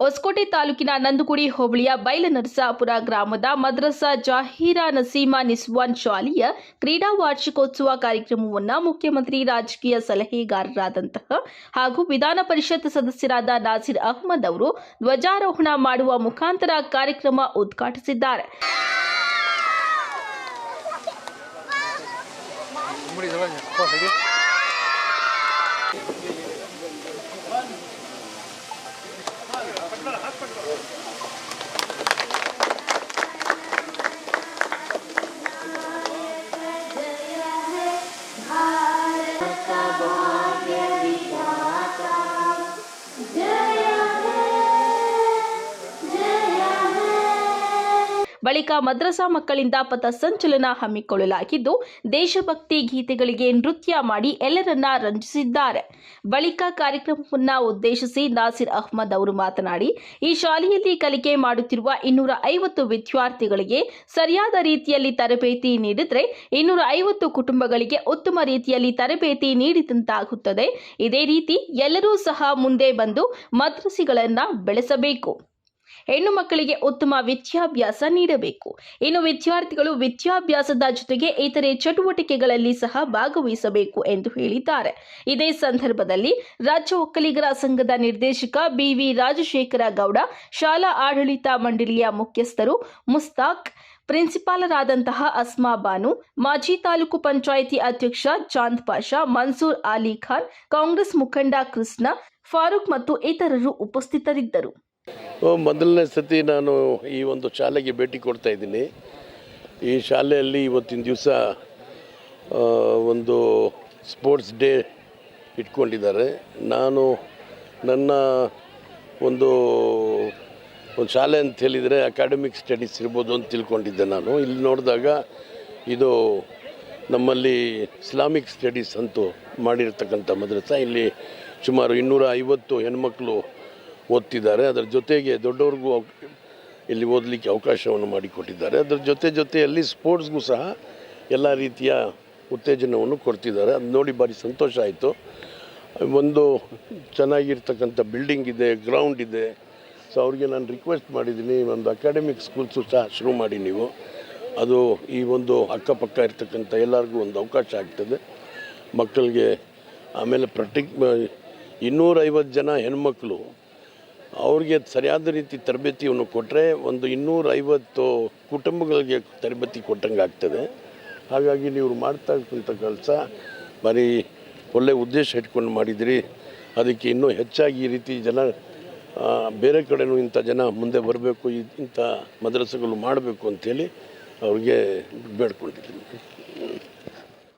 ಹೊಸಕೋಟೆ ತಾಲೂಕಿನ ನಂದುಗುಡಿ ಹೋಬಳಿಯ ಬೈಲನರಸಾಪುರ ಗ್ರಾಮದ ಮದ್ರಸಾ ಜಾಹೀರಾ ನಸೀಮಾ ನಿಸ್ವಾನ್ ಶಾಲೆಯ ಕ್ರೀಡಾ ವಾರ್ಷಿಕೋತ್ಸವ ಕಾರ್ಯಕ್ರಮವನ್ನು ಮುಖ್ಯಮಂತ್ರಿ ರಾಜಕೀಯ ಸಲಹೆಗಾರರಾದಂತಹ ಹಾಗೂ ವಿಧಾನ ಪರಿಷತ್ ಸದಸ್ಯರಾದ ನಾಸಿರ್ ಅಹ್ಮದ್ ಅವರು ಧ್ವಜಾರೋಹಣ ಮಾಡುವ ಮುಖಾಂತರ ಕಾರ್ಯಕ್ರಮ ಉದ್ಘಾಟಿಸಿದ್ದಾರೆ. ハッフルだ。ಬಳಿಕ ಮದ್ರಸಾ ಮಕ್ಕಳಿಂದ ಪಥಸಂಚಲನ ಹಮ್ಮಿಕೊಳ್ಳಲಾಗಿದ್ದು, ದೇಶಭಕ್ತಿ ಗೀತೆಗಳಿಗೆ ನೃತ್ಯ ಮಾಡಿ ಎಲ್ಲರನ್ನ ರಂಜಿಸಿದ್ದಾರೆ. ಬಳಿಕ ಕಾರ್ಯಕ್ರಮವನ್ನ ಉದ್ದೇಶಿಸಿ ನಾಸಿರ್ ಅಹ್ಮದ್ ಅವರು ಮಾತನಾಡಿ, ಈ ಶಾಲೆಯಲ್ಲಿ ಕಲಿಕೆ ಮಾಡುತ್ತಿರುವ ಇನ್ನೂರ ಐವತ್ತು ವಿದ್ಯಾರ್ಥಿಗಳಿಗೆ ಸರಿಯಾದ ರೀತಿಯಲ್ಲಿ ತರಬೇತಿ ನೀಡಿದ್ರೆ ಇನ್ನೂರ ಐವತ್ತು ಕುಟುಂಬಗಳಿಗೆ ಉತ್ತಮ ರೀತಿಯಲ್ಲಿ ತರಬೇತಿ ನೀಡಿದಂತಾಗುತ್ತದೆ. ಇದೇ ರೀತಿ ಎಲ್ಲರೂ ಸಹ ಮುಂದೆ ಬಂದು ಮದ್ರಸಿಗಳನ್ನು ಬೆಳೆಸಬೇಕು. ಹೆಣ್ಣು ಮಕ್ಕಳಿಗೆ ಉತ್ತಮ ವಿದ್ಯಾಭ್ಯಾಸ ನೀಡಬೇಕು. ಇನ್ನು ವಿದ್ಯಾರ್ಥಿಗಳು ವಿದ್ಯಾಭ್ಯಾಸದ ಜೊತೆಗೆ ಇತರೆ ಚಟುವಟಿಕೆಗಳಲ್ಲಿ ಸಹ ಭಾಗವಹಿಸಬೇಕು ಎಂದು ಹೇಳಿದ್ದಾರೆ. ಇದೇ ಸಂದರ್ಭದಲ್ಲಿ ರಾಜ್ಯ ಒಕ್ಕಲಿಗರ ಸಂಘದ ನಿರ್ದೇಶಕ ಬಿವಿ ರಾಜಶೇಖರ ಗೌಡ, ಶಾಲಾ ಆಡಳಿತ ಮಂಡಳಿಯ ಮುಖ್ಯಸ್ಥರು ಮುಸ್ತಾಕ್, ಪ್ರಿನ್ಸಿಪಾಲರಾದಂತಹ ಅಸ್ಮಾ ಬಾನು, ಮಾಜಿ ತಾಲೂಕು ಪಂಚಾಯಿತಿ ಅಧ್ಯಕ್ಷ ಚಾಂದ್ ಪಾಷಾ, ಮನ್ಸೂರ್ ಅಲಿ ಖಾನ್, ಕಾಂಗ್ರೆಸ್ ಮುಖಂಡ ಕೃಷ್ಣ, ಫಾರೂಕ್ ಮತ್ತು ಇತರರು ಉಪಸ್ಥಿತರಿದ್ದರು. ಮೊದಲನೇ ಸತಿ ನಾನು ಈ ಒಂದು ಶಾಲೆಗೆ ಭೇಟಿ ಕೊಡ್ತಾ ಇದ್ದೀನಿ. ಈ ಶಾಲೆಯಲ್ಲಿ ಇವತ್ತಿನ ದಿವಸ ಒಂದು ಸ್ಪೋರ್ಟ್ಸ್ ಡೇ ಇಟ್ಕೊಂಡಿದ್ದಾರೆ. ನಾನು ನನ್ನ ಒಂದು ಒಂದು ಶಾಲೆ ಅಂತ ಹೇಳಿದರೆ ಅಕಾಡೆಮಿಕ್ ಸ್ಟಡೀಸ್ ಇರ್ಬೋದು ಅಂತ ತಿಳ್ಕೊಂಡಿದ್ದೆ ನಾನು. ಇಲ್ಲಿ ನೋಡಿದಾಗ ಇದು ನಮ್ಮಲ್ಲಿ ಇಸ್ಲಾಮಿಕ್ ಸ್ಟಡೀಸ್ ಅಂತೂ ಮಾಡಿರ್ತಕ್ಕಂಥ ಮದ್ರಸ. ಇಲ್ಲಿ ಸುಮಾರು ಇನ್ನೂರ ಐವತ್ತು ಹೆಣ್ಮಕ್ಳು ಓದ್ತಿದ್ದಾರೆ. ಅದರ ಜೊತೆಗೆ ದೊಡ್ಡವ್ರಿಗೂ ಇಲ್ಲಿ ಓದಲಿಕ್ಕೆ ಅವಕಾಶವನ್ನು ಮಾಡಿಕೊಟ್ಟಿದ್ದಾರೆ. ಅದರ ಜೊತೆ ಜೊತೆಯಲ್ಲಿ ಸ್ಪೋರ್ಟ್ಸ್ಗೂ ಸಹ ಎಲ್ಲ ರೀತಿಯ ಉತ್ತೇಜನವನ್ನು ಕೊಡ್ತಿದ್ದಾರೆ. ಅದು ನೋಡಿ ಭಾರಿ ಸಂತೋಷ ಆಯಿತು. ಒಂದು ಚೆನ್ನಾಗಿರ್ತಕ್ಕಂಥ ಬಿಲ್ಡಿಂಗ್ ಇದೆ, ಗ್ರೌಂಡ್ ಇದೆ. ಸೊ ಅವ್ರಿಗೆ ನಾನು ರಿಕ್ವೆಸ್ಟ್ ಮಾಡಿದ್ದೀನಿ, ಒಂದು ಅಕಾಡೆಮಿಕ್ ಸ್ಕೂಲ್ಸು ಸಹ ಶುರು ಮಾಡಿ ನೀವು. ಅದು ಈ ಒಂದು ಅಕ್ಕಪಕ್ಕ ಇರ್ತಕ್ಕಂಥ ಎಲ್ಲರಿಗೂ ಒಂದು ಅವಕಾಶ ಆಗ್ತದೆ. ಮಕ್ಕಳಿಗೆ ಆಮೇಲೆ ಪ್ರಟಿಕ್ ಇನ್ನೂರೈವತ್ತು ಜನ ಹೆಣ್ಮಕ್ಳು ಅವ್ರಿಗೆ ಸರಿಯಾದ ರೀತಿ ತರಬೇತಿಯನ್ನು ಕೊಟ್ಟರೆ ಒಂದು ಇನ್ನೂರೈವತ್ತು ಕುಟುಂಬಗಳಿಗೆ ತರಬೇತಿ ಕೊಟ್ಟಂಗೆ ಆಗ್ತದೆ. ಹಾಗಾಗಿ ನೀವು ಮಾಡ್ತಾ ಇರ್ತಕ್ಕಂಥ ಕೆಲಸ ಬರೀ ಒಳ್ಳೆ ಉದ್ದೇಶ ಇಟ್ಕೊಂಡು ಮಾಡಿದಿರಿ. ಅದಕ್ಕೆ ಇನ್ನೂ ಹೆಚ್ಚಾಗಿ ಈ ರೀತಿ ಜನ ಬೇರೆ ಕಡೆನೂ ಇಂಥ ಜನ ಮುಂದೆ ಬರಬೇಕು, ಇಂಥ ಮದ್ರಸೆಗಳು ಮಾಡಬೇಕು ಅಂಥೇಳಿ ಅವ್ರಿಗೆ ಬೇಡ್ಕೊಂಡಿದ್ದೀನಿ.